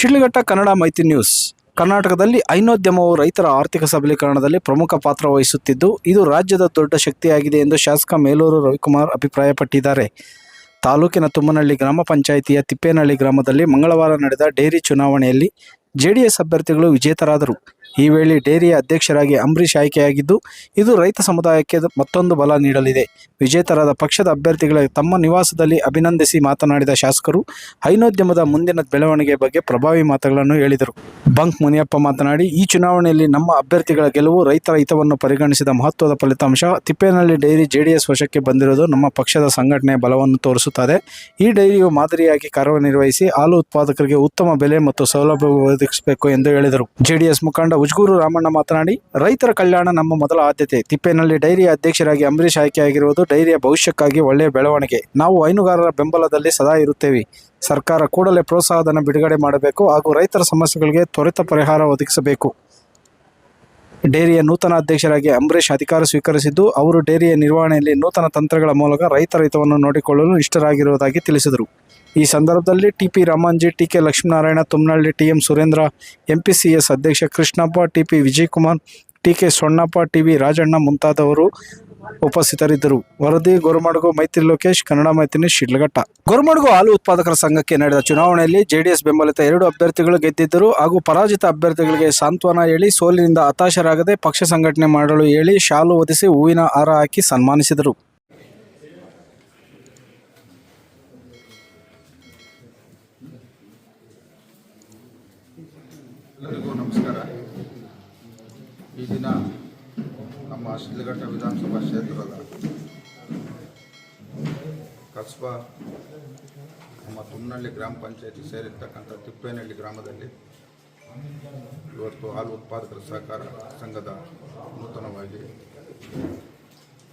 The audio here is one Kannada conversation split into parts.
ಶಿಡ್ಲಘಟ್ಟ ಕನ್ನಡ ಮೈತ್ರಿ ನ್ಯೂಸ್. ಕರ್ನಾಟಕದಲ್ಲಿ ಐನೋದ್ಯಮವು ರೈತರ ಆರ್ಥಿಕ ಸಬಲೀಕರಣದಲ್ಲಿ ಪ್ರಮುಖ ಪಾತ್ರ ವಹಿಸುತ್ತಿದ್ದು, ಇದು ರಾಜ್ಯದ ದೊಡ್ಡ ಶಕ್ತಿಯಾಗಿದೆ ಎಂದು ಶಾಸಕ ಮೇಲೂರು ರವಿಕುಮಾರ್ ಅಭಿಪ್ರಾಯಪಟ್ಟಿದ್ದಾರೆ. ತಾಲೂಕಿನ ತುಮ್ಮನಹಳ್ಳಿ ಗ್ರಾಮ ಪಂಚಾಯಿತಿಯ ತಿಪ್ಪೇನಹಳ್ಳಿ ಗ್ರಾಮದಲ್ಲಿ ಮಂಗಳವಾರ ನಡೆದ ಡೇರಿ ಚುನಾವಣೆಯಲ್ಲಿ ಜೆಡಿಎಸ್ ಅಭ್ಯರ್ಥಿಗಳು ವಿಜೇತರಾದರು. ಈ ವೇಳೆ ಡೇರಿಯ ಅಧ್ಯಕ್ಷರಾಗಿ ಅಂಬರೀಷ್ ಆಯ್ಕೆಯಾಗಿದ್ದು, ಇದು ರೈತ ಸಮುದಾಯಕ್ಕೆ ಮತ್ತೊಂದು ಬಲ ನೀಡಲಿದೆ. ವಿಜೇತರಾದ ಪಕ್ಷದ ಅಭ್ಯರ್ಥಿಗಳ ತಮ್ಮ ನಿವಾಸದಲ್ಲಿ ಅಭಿನಂದಿಸಿ ಮಾತನಾಡಿದ ಶಾಸಕರು, ಹೈನೋದ್ಯಮದ ಮುಂದಿನ ಬೆಳವಣಿಗೆ ಬಗ್ಗೆ ಪ್ರಭಾವಿ ಮಾತುಗಳನ್ನು ಹೇಳಿದರು. ಬಂಕ್ ಮುನಿಯಪ್ಪ ಮಾತನಾಡಿ, ಈ ಚುನಾವಣೆಯಲ್ಲಿ ನಮ್ಮ ಅಭ್ಯರ್ಥಿಗಳ ಗೆಲುವು ರೈತರ ಹಿತವನ್ನು ಪರಿಗಣಿಸಿದ ಮಹತ್ವದ ಫಲಿತಾಂಶ. ತಿಪ್ಪೇನಹಳ್ಳಿ ಡೈರಿ ಜೆಡಿಎಸ್ ವಶಕ್ಕೆ ಬಂದಿರುವುದು ನಮ್ಮ ಪಕ್ಷದ ಸಂಘಟನೆಯ ಬಲವನ್ನು ತೋರಿಸುತ್ತದೆ. ಈ ಡೈರಿಯು ಮಾದರಿಯಾಗಿ ಕಾರ್ಯನಿರ್ವಹಿಸಿ, ಹಾಲು ಉತ್ಪಾದಕರಿಗೆ ಉತ್ತಮ ಬೆಲೆ ಮತ್ತು ಸೌಲಭ್ಯ ಒದಗಿಸಬೇಕು ಎಂದು ಹೇಳಿದರು. ಜೆಡಿಎಸ್ ಮುಖಂಡ ಉಜ್ಗೂರು ರಾಮಣ್ಣ ಮಾತನಾಡಿ, ರೈತರ ಕಲ್ಯಾಣ ನಮ್ಮ ಮೊದಲ ಆದ್ಯತೆ. ತಿಪ್ಪೇನಲ್ಲಿ ಡೈರಿಯ ಅಧ್ಯಕ್ಷರಾಗಿ ಅಂಬರೀಷ್ ಆಯ್ಕೆಯಾಗಿರುವುದು ಡೈರಿಯ ಭವಿಷ್ಯಕ್ಕಾಗಿ ಒಳ್ಳೆಯ ಬೆಳವಣಿಗೆ. ನಾವು ಹೈನುಗಾರರ ಬೆಂಬಲದಲ್ಲಿ ಸದಾ ಇರುತ್ತೇವೆ. ಸರ್ಕಾರ ಕೂಡಲೇ ಪ್ರೋತ್ಸಾಹಧನ ಬಿಡುಗಡೆ ಮಾಡಬೇಕು ಹಾಗೂ ರೈತರ ಸಮಸ್ಯೆಗಳಿಗೆ ತ್ವರಿತ ಪರಿಹಾರ ಒದಗಿಸಬೇಕು. ಡೇರಿಯ ನೂತನ ಅಧ್ಯಕ್ಷರಾಗಿ ಅಂಬರೀಷ್ ಅಧಿಕಾರ ಸ್ವೀಕರಿಸಿದ್ದು, ಅವರು ಡೇರಿಯ ನಿರ್ವಹಣೆಯಲ್ಲಿ ನೂತನ ತಂತ್ರಗಳ ಮೂಲಕ ರೈತರ ಹಿತವನ್ನು ನೋಡಿಕೊಳ್ಳಲು ಇಷ್ಟರಾಗಿರುವುದಾಗಿ ತಿಳಿಸಿದರು. ಈ ಸಂದರ್ಭದಲ್ಲಿ T TP Ramanji TK Lakshminarayana Tumnahalli TM Surendra, MP C S ಅಧ್ಯಕ್ಷ Krishnappa T P Vijayakumar, TK Sonnappa T V Rajanna ಮುಂತಾದವರು ಉಪಸ್ಥಿತರಿದ್ದರು. ವರದಿ ಗೊರಮಡಗು, ಮೈತ್ರಿ ಲೋಕೇಶ್, ಕನ್ನಡ ಮೈತ್ರಿ, ಶಿಡ್ಲಘಟ್ಟ. ಗೊರಮಡಗು ಹಾಲು ಉತ್ಪಾದಕರ ಸಂಘಕ್ಕೆ ನಡೆದ ಚುನಾವಣೆಯಲ್ಲಿ ಜೆಡಿಎಸ್ ಬೆಂಬಲಿತ ಎರಡು ಅಭ್ಯರ್ಥಿಗಳು ಗೆದ್ದಿದ್ದರು ಹಾಗೂ ಪರಾಜಿತ ಅಭ್ಯರ್ಥಿಗಳಿಗೆ ಸಾಂತ್ವನ ಹೇಳಿ ಸೋಲಿನಿಂದ ಹತಾಶರಾಗದೆ ಪಕ್ಷ ಸಂಘಟನೆ ಮಾಡಲು ಹೇಳಿ ಶಾಲು ಒದಿಸಿ ಹೂವಿನ ಹಾರ ಹಾಕಿ ಸನ್ಮಾನಿಸಿದರು. ಎಲ್ಲರಿಗೂ ನಮಸ್ಕಾರ. ಈ ದಿನ ನಮ್ಮ ಶಿಡ್ಲಘಟ್ಟ ವಿಧಾನಸಭಾ ಕ್ಷೇತ್ರದ ಕಸ್ಬಾ ನಮ್ಮ ತುಮ್ನಹಳ್ಳಿ ಗ್ರಾಮ ಪಂಚಾಯತಿ ಸೇರಿರ್ತಕ್ಕಂಥ ತಿಪ್ಪೇನಹಳ್ಳಿ ಗ್ರಾಮದಲ್ಲಿ ಇವತ್ತು ಹಾಲು ಉತ್ಪಾದಕರ ಸಹಕಾರ ಸಂಘದ ನೂತನವಾಗಿ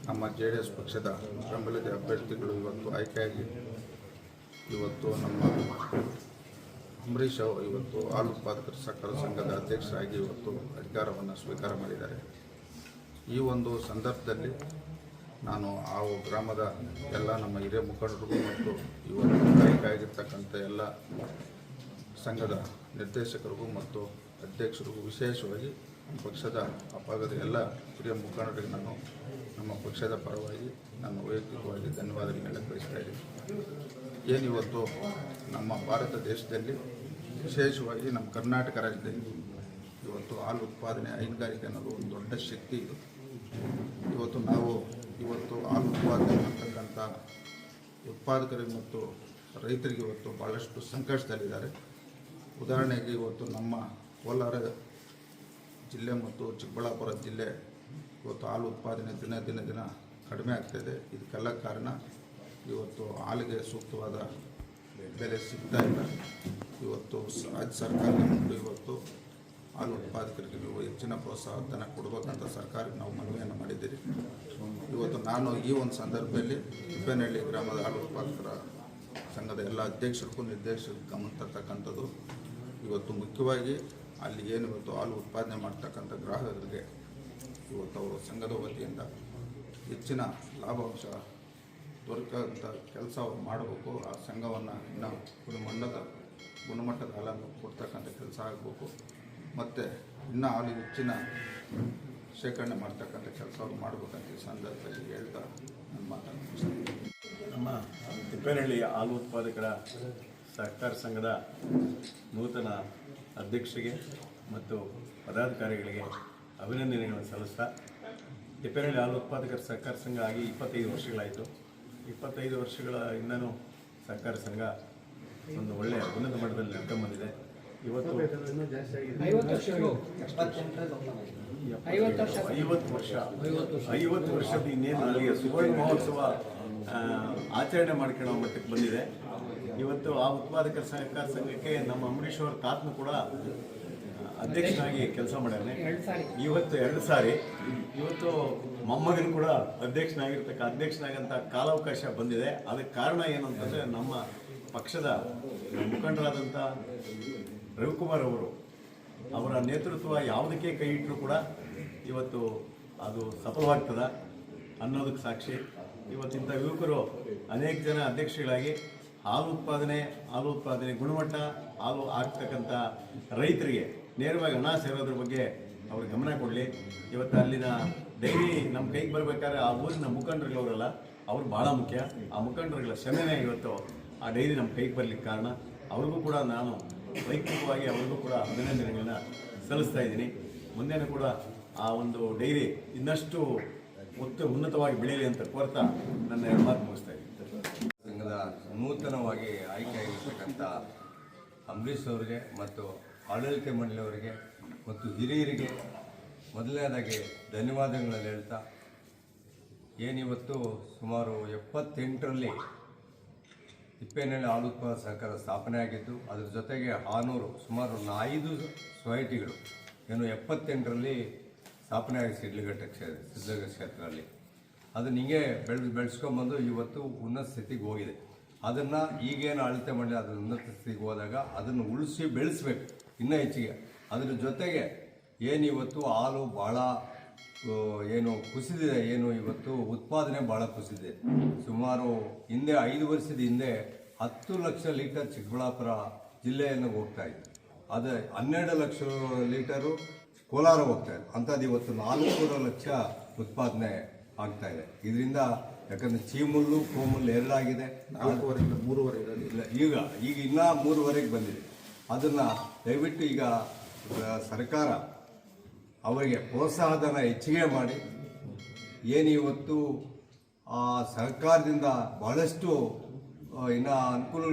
ನಮ್ಮ ಜೆ ಡಿ ಎಸ್ ಪಕ್ಷದ ಬೆಂಬಲಿತ ಅಭ್ಯರ್ಥಿಗಳು ಇವತ್ತು ಆಯ್ಕೆಯಾಗಿ ಇವತ್ತು ನಮ್ಮ ಅಂಬರೀಷ್ ಅವರು ಇವತ್ತು ಹಾಲು ಉತ್ಪಾದಕರ ಸಹಕಾರ ಸಂಘದ ಅಧ್ಯಕ್ಷರಾಗಿ ಇವತ್ತು ಅಧಿಕಾರವನ್ನು ಸ್ವೀಕಾರ ಮಾಡಿದ್ದಾರೆ. ಈ ಒಂದು ಸಂದರ್ಭದಲ್ಲಿ ನಾನು ಆ ಗ್ರಾಮದ ಎಲ್ಲ ನಮ್ಮ ಹಿರಿಯ ಮುಖಂಡರಿಗೂ ಮತ್ತು ಇವತ್ತು ಗಾಯಕ ಎಲ್ಲ ಸಂಘದ ನಿರ್ದೇಶಕರಿಗೂ ಮತ್ತು ಅಧ್ಯಕ್ಷರಿಗೂ ವಿಶೇಷವಾಗಿ ಪಕ್ಷದ ಅಪಾಗದ ಎಲ್ಲ ಹಿರಿಯ ಮುಖಂಡರಿಗೆ ನಾನು ನಮ್ಮ ಪಕ್ಷದ ಪರವಾಗಿ ನಾನು ವೈಯಕ್ತಿಕವಾಗಿ ಧನ್ಯವಾದಗಳನ್ನು ಬಯಸ್ತಾ ಇದ್ದೀನಿ. ಏನಿವತ್ತು ನಮ್ಮ ಭಾರತ ದೇಶದಲ್ಲಿ ವಿಶೇಷವಾಗಿ ನಮ್ಮ ಕರ್ನಾಟಕ ರಾಜ್ಯದಲ್ಲಿ ಇವತ್ತು ಹಾಲು ಉತ್ಪಾದನೆ ಹೈನುಗಾರಿಕೆ ಅನ್ನೋದು ಒಂದು ದೊಡ್ಡ ಶಕ್ತಿ ಇದು. ಇವತ್ತು ನಾವು ಇವತ್ತು ಹಾಲು ಉತ್ಪಾದನೆ ಮಾಡ್ತಕ್ಕಂಥ ಉತ್ಪಾದಕರಿಗೆ ಮತ್ತು ರೈತರಿಗೆ ಇವತ್ತು ಭಾಳಷ್ಟು ಸಂಕಷ್ಟದಲ್ಲಿದ್ದಾರೆ. ಉದಾಹರಣೆಗೆ ಇವತ್ತು ನಮ್ಮ ಕೋಲಾರ ಜಿಲ್ಲೆ ಮತ್ತು ಚಿಕ್ಕಬಳ್ಳಾಪುರ ಜಿಲ್ಲೆ ಇವತ್ತು ಹಾಲು ಉತ್ಪಾದನೆ ದಿನ ದಿನ ದಿನ ಕಡಿಮೆ ಆಗ್ತಾಯಿದೆ ಇದಕ್ಕೆಲ್ಲ ಕಾರಣ ಇವತ್ತು ಹಾಲಿಗೆ ಸೂಕ್ತವಾದ ಬೆಲೆ ಸಿಗ್ತಾ ಇಲ್ಲ. ಇವತ್ತು ರಾಜ್ಯ ಸರ್ಕಾರ ಇವತ್ತು ಹಾಲು ಉತ್ಪಾದಕರಿಗೆ ನೀವು ಹೆಚ್ಚಿನ ಪ್ರೋತ್ಸಾಹ ಧನ ಕೊಡಬೇಕಂತ ಸರ್ಕಾರಕ್ಕೆ ನಾವು ಮನವಿಯನ್ನು ಮಾಡಿದ್ದೀರಿ. ಇವತ್ತು ನಾನು ಈ ಒಂದು ಸಂದರ್ಭದಲ್ಲಿ ತಿಪ್ಪೇನಹಳ್ಳಿ ಗ್ರಾಮದ ಹಾಲು ಉತ್ಪಾದಕರ ಸಂಘದ ಎಲ್ಲ ಅಧ್ಯಕ್ಷರಿಗೂ ನಿರ್ದೇಶಕ್ಕೆ ಗಮನ ತರ್ತಕ್ಕಂಥದ್ದು. ಇವತ್ತು ಮುಖ್ಯವಾಗಿ ಅಲ್ಲಿ ಏನು ಇವತ್ತು ಹಾಲು ಉತ್ಪಾದನೆ ಮಾಡ್ತಕ್ಕಂಥ ಗ್ರಾಹಕರಿಗೆ ಇವತ್ತು ಅವರು ಸಂಘದ ವತಿಯಿಂದ ಹೆಚ್ಚಿನ ಲಾಭಾಂಶ ದೊರಕಂಥ ಕೆಲಸ ಅವರು ಮಾಡಬೇಕು. ಆ ಸಂಘವನ್ನು ಇನ್ನೂ ಗುಣಮಟ್ಟದ ಗುಣಮಟ್ಟದ ಹಾಲನ್ನು ಕೊಡ್ತಕ್ಕಂಥ ಕೆಲಸ ಆಗಬೇಕು. ಮತ್ತು ಇನ್ನೂ ಹಾಲು ಹೆಚ್ಚಿನ ಶೇಖರಣೆ ಮಾಡ್ತಕ್ಕಂಥ ಕೆಲಸವನ್ನು ಮಾಡಬೇಕಂತ ಈ ಸಂದರ್ಭದಲ್ಲಿ ಹೇಳ್ತಾ ನನ್ನ ಮಾತನ್ನು ನಮ್ಮ ತಿಪ್ಪೇನಹಳ್ಳಿ ಹಾಲು ಉತ್ಪಾದಕರ ಸಹಕಾರ ಸಂಘದ ನೂತನ ಅಧ್ಯಕ್ಷರಿಗೆ ಮತ್ತು ಪದಾಧಿಕಾರಿಗಳಿಗೆ ಅಭಿನಂದನೆಗಳನ್ನು ಸಲ್ಲಿಸ್ತಾ, ತಿಪ್ಪೇನಹಳ್ಳಿ ಹಾಲು ಉತ್ಪಾದಕರ ಸಹಕಾರ ಸಂಘ ಆಗಿ ಇಪ್ಪತ್ತೈದು ವರ್ಷಗಳಾಯಿತು. ಇಪ್ಪತ್ತೈದು ವರ್ಷಗಳ ಇಂದನೂ ಸಹಕಾರ ಸಂಘ ಒಂದು ಒಳ್ಳೆಯ ಉನ್ನತ ಮಟ್ಟದಲ್ಲಿ ನಡ್ಕೊಂಡು ಬಂದಿದೆ. ಇವತ್ತು ಐವತ್ತು ವರ್ಷ ಐವತ್ತು ವರ್ಷದ ಇನ್ನೇನು ಅಲ್ಲಿಗೆ ಸುವರ್ಣ ಮಹೋತ್ಸವ ಆಚರಣೆ ಮಾಡ್ಕೊಳ್ಳೋ ಮಟ್ಟಕ್ಕೆ ಬಂದಿದೆ. ಇವತ್ತು ಆ ಉತ್ಪಾದಕರ ಸಹಕಾರ ಸಂಘಕ್ಕೆ ನಮ್ಮ ಅಂಬರೀಶ್ವರ್ ಅವರ ತಾತನು ಕೂಡ ಅಧ್ಯಕ್ಷನಾಗಿ ಕೆಲಸ ಮಾಡ್ಯಾನೆ. ಇವತ್ತು ಎರಡು ಸಾರಿ. ಇವತ್ತು ಮೊಮ್ಮಗನು ಕೂಡ ಅಧ್ಯಕ್ಷನಾಗಿರ್ತಕ್ಕ ಅಧ್ಯಕ್ಷನಾಗಂತ ಕಾಲಾವಕಾಶ ಬಂದಿದೆ. ಅದಕ್ಕೆ ಕಾರಣ ಏನು ಅಂತಂದರೆ ನಮ್ಮ ಪಕ್ಷದ ಮುಖಂಡರಾದಂಥ ರವಿಕುಮಾರ್ ಅವರು, ಅವರ ನೇತೃತ್ವ ಯಾವುದಕ್ಕೆ ಕೈ ಇಟ್ಟರೂ ಕೂಡ ಇವತ್ತು ಅದು ಸಫಲವಾಗ್ತದ ಅನ್ನೋದಕ್ಕೆ ಸಾಕ್ಷಿ. ಇವತ್ತಿಂಥ ಯುವಕರು ಅನೇಕ ಜನ ಅಧ್ಯಕ್ಷಗಳಾಗಿ ಹಾಲು ಉತ್ಪಾದನೆ ಹಾಲು ಉತ್ಪಾದನೆ ಗುಣಮಟ್ಟ, ಹಾಲು ಆಗ್ತಕ್ಕಂಥ ರೈತರಿಗೆ ನೇರವಾಗಿ ಹಣ ಸೇರೋದ್ರ ಬಗ್ಗೆ ಅವ್ರ ಗಮನ ಕೊಡಲಿ. ಇವತ್ತು ಅಲ್ಲಿನ ಡೈರಿ ನಮ್ಮ ಕೈಗೆ ಬರಬೇಕಾದ್ರೆ ಆ ಊರಿನ ಮುಖಂಡರುಗಳವರಲ್ಲ, ಅವ್ರು ಭಾಳ ಮುಖ್ಯ. ಆ ಮುಖಂಡರುಗಳ ಶ್ರಮೆನೇ ಇವತ್ತು ಆ ಡೈರಿ ನಮ್ಮ ಕೈಗೆ ಬರಲಿಕ್ಕೆ ಕಾರಣ ಅವ್ರಿಗೂ ಕೂಡ ನಾನು ವೈಯಕ್ತಿಕವಾಗಿ ಅವ್ರಿಗೂ ಕೂಡ ಅಭಿನಂದನೆಗಳನ್ನ ಸಲ್ಲಿಸ್ತಾ ಇದ್ದೀನಿ. ಮುಂದೆನೂ ಕೂಡ ಆ ಒಂದು ಡೈರಿ ಇನ್ನಷ್ಟು ಉತ್ತ ಉನ್ನತವಾಗಿ ಬೆಳೆಯಲಿ ಅಂತ ಕೋರ್ತಾ ನನ್ನ ಮಾತು ಮುಗಿಸ್ತಾ ಇದ್ದೀನಿ. ಸಂಘದ ನೂತನವಾಗಿ ಆಯ್ಕೆಯಾಗಿರ್ತಕ್ಕಂಥ ಅಂಬರೀಷ್ ಅವರಿಗೆ ಮತ್ತು ಆಡಳಿತ ಮಂಡಳಿಯವರಿಗೆ ಮತ್ತು ಹಿರಿಯರಿಗೆ ಮೊದಲನೇದಾಗಿ ಧನ್ಯವಾದಗಳನ್ನು ಹೇಳ್ತಾ ಏನಿವತ್ತು ಸುಮಾರು ಎಪ್ಪತ್ತೆಂಟರಲ್ಲಿ ತಿಪ್ಪೇನಹಳ್ಳಿ ಹಾಲು ಉತ್ಪಾದನಾ ಸಹಕಾರ ಸ್ಥಾಪನೆ ಆಗಿದ್ದು, ಅದರ ಜೊತೆಗೆ ಹಾನೂರು ಸುಮಾರು ಐದು ಸೊಸೈಟಿಗಳು, ಏನು ಎಪ್ಪತ್ತೆಂಟರಲ್ಲಿ ಸ್ಥಾಪನೆ ಆಗಿ ಸಿಡ್ಲಘಟ್ಟ ಕ್ಷೇತ್ರ ಸಿದ್ಧಗಂಗಾ ಕ್ಷೇತ್ರದಲ್ಲಿ. ಅದನ್ನ ಹಿಂಗೆ ಬೆಳೆದು ಬೆಳೆಸ್ಕೊಂಬಂದು ಇವತ್ತು ಉನ್ನತ ಸ್ಥಿತಿಗೆ ಹೋಗಿದೆ. ಅದನ್ನು ಈಗೇನು ಅಳತೆ ಮಾಡಿ ಅದರ ಉನ್ನತ ಸ್ಥಿತಿಗೆ ಹೋದಾಗ ಅದನ್ನು ಉಳಿಸಿ ಬೆಳೆಸ್ಬೇಕು, ಇನ್ನೂ ಹೆಚ್ಚಿಗೆ. ಅದರ ಜೊತೆಗೆ, ಏನು ಇವತ್ತು ಹಾಲು ಭಾಳ ಏನು ಕುಸಿದಿದೆ ಏನು ಇವತ್ತು ಉತ್ಪಾದನೆ ಭಾಳ ಕುಸಿದಿದೆ. ಸುಮಾರು ಹಿಂದೆ ಐದು ವರ್ಷದ ಹಿಂದೆ ಹತ್ತು ಲಕ್ಷ ಲೀಟರ್ ಚಿಕ್ಕಬಳ್ಳಾಪುರ ಜಿಲ್ಲೆಯನ್ನು ಹೋಗ್ತಾ ಇತ್ತು ಅದು ಹನ್ನೆರಡು ಲಕ್ಷ ಲೀಟರು ಕೋಲಾರ ಹೋಗ್ತಾ ಇದೆ ಅಂಥದ್ದು ಇವತ್ತು ನಾಲ್ಕೂರು ಲಕ್ಷ ಉತ್ಪಾದನೆ ಆಗ್ತಾ ಇದೆ. ಇದರಿಂದ ಯಾಕಂದ್ರೆ ಚೀಮುಲ್ಲು ಕೋಮುಲ್ಲು ಎರಡಾಗಿದೆ. ನಾಲ್ಕೂವರೆಯಿಂದ ಮೂರುವರೆ ಇಲ್ಲ ಈಗ ಈಗ ಇನ್ನೂ ಮೂರುವರೆಗೆ ಬಂದಿದೆ. ಅದನ್ನು ದಯವಿಟ್ಟು ಈಗ ಸರ್ಕಾರ ಅವರಿಗೆ ಪ್ರೋತ್ಸಾಹಧನ ಹೆಚ್ಚಿಗೆ ಮಾಡಿ ಏನು ಇವತ್ತು ಆ ಸರ್ಕಾರದಿಂದ ಬಹಳಷ್ಟು ಇನ್ನು ಅನುಕೂಲ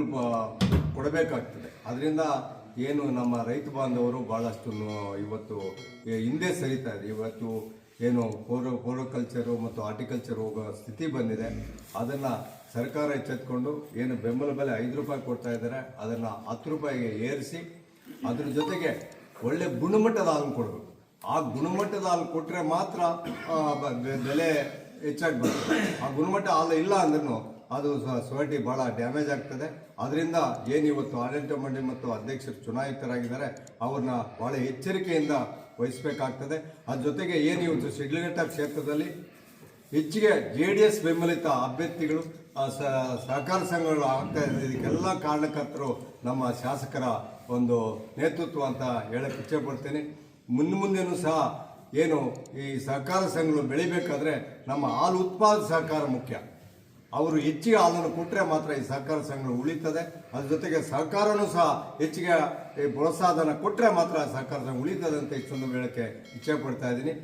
ಕೊಡಬೇಕಾಗ್ತದೆ. ಅದರಿಂದ ಏನು ನಮ್ಮ ರೈತ ಬಾಂಧವರು ಭಾಳಷ್ಟು ಇವತ್ತು ಹಿಂದೆ ಸರಿತಾ ಇದೆ. ಇವತ್ತು ಏನು ಫೋರೋ ಫೋರೋಕಲ್ಚರು ಮತ್ತು ಆರ್ಟಿಕಲ್ಚರ್ ಹೋಗೋ ಸ್ಥಿತಿ ಬಂದಿದೆ. ಅದನ್ನು ಸರ್ಕಾರ ಎಚ್ಚೆತ್ಕೊಂಡು ಏನು ಬೆಂಬಲ ಬೆಲೆ ಐದು ರೂಪಾಯಿ ಕೊಡ್ತಾ ಇದ್ದಾರೆ. ಅದನ್ನು ಹತ್ತು ರೂಪಾಯಿಗೆ ಏರಿಸಿ, ಅದ್ರ ಜೊತೆಗೆ ಒಳ್ಳೆ ಗುಣಮಟ್ಟದ ಹಾಲು ಕೊಡಬೇಕು. ಆ ಗುಣಮಟ್ಟದ ಹಾಲು ಕೊಟ್ಟರೆ ಮಾತ್ರ ಬೆಲೆ ಹೆಚ್ಚಾಗಿ ಬರ್ತದೆ. ಆ ಗುಣಮಟ್ಟ ಹಾಲು ಇಲ್ಲ ಅಂದ್ರೂ ಅದು ಸೊಸೈಟಿ ಭಾಳ ಡ್ಯಾಮೇಜ್ ಆಗ್ತದೆ. ಅದರಿಂದ ಏನು ಇವತ್ತು ಆಡಳಿತ ಮಂಡಳಿ ಮತ್ತು ಅಧ್ಯಕ್ಷರು ಚುನಾಯಿತರಾಗಿದ್ದಾರೆ, ಅವ್ರನ್ನ ಭಾಳ ಎಚ್ಚರಿಕೆಯಿಂದ ವಹಿಸಬೇಕಾಗ್ತದೆ. ಅದ್ರ ಜೊತೆಗೆ ಏನು ಇವತ್ತು ಶಿಡ್ಲಘಟ್ಟ ಕ್ಷೇತ್ರದಲ್ಲಿ ಹೆಚ್ಚಿಗೆ ಜೆ ಡಿ ಎಸ್ ಬೆಂಬಲಿತ ಅಭ್ಯರ್ಥಿಗಳು ಸಹಕಾರ ಸಂಘಗಳು ಆಗ್ತಾ ಇದೆ. ಇದಕ್ಕೆಲ್ಲ ಕಾರಣಕರ್ತರು ನಮ್ಮ ಶಾಸಕರ ಒಂದು ನೇತೃತ್ವ ಅಂತ ಹೇಳಕ್ಕೆ ಇಚ್ಛೆ ಪಡ್ತೇನೆ. ಮುಂದೆ ಮುಂದೆನೂ ಸಹ ಏನು ಈ ಸಹಕಾರ ಸಂಘಗಳು ಬೆಳಿಬೇಕಾದ್ರೆ ನಮ್ಮ ಹಾಲು ಉತ್ಪಾದ ಸಹಕಾರ ಮುಖ್ಯ. ಅವರು ಹೆಚ್ಚಿಗೆ ಹಾಲನ್ನು ಕೊಟ್ಟರೆ ಮಾತ್ರ ಈ ಸಹಕಾರ ಸಂಘಗಳು ಉಳಿತದೆ. ಅದ್ರ ಜೊತೆಗೆ ಸಹಕಾರನೂ ಸಹ ಹೆಚ್ಚಿಗೆ ಈ ಪ್ರೋತ್ಸಾಹನ ಕೊಟ್ಟರೆ ಮಾತ್ರ ಸಹಕಾರ ಸಂಘ ಉಳಿತದೆ ಅಂತ ಇಷ್ಟೊಂದು ಹೇಳಕ್ಕೆ ಇಚ್ಛೆ ಪಡ್ತಾ ಇದ್ದೀನಿ.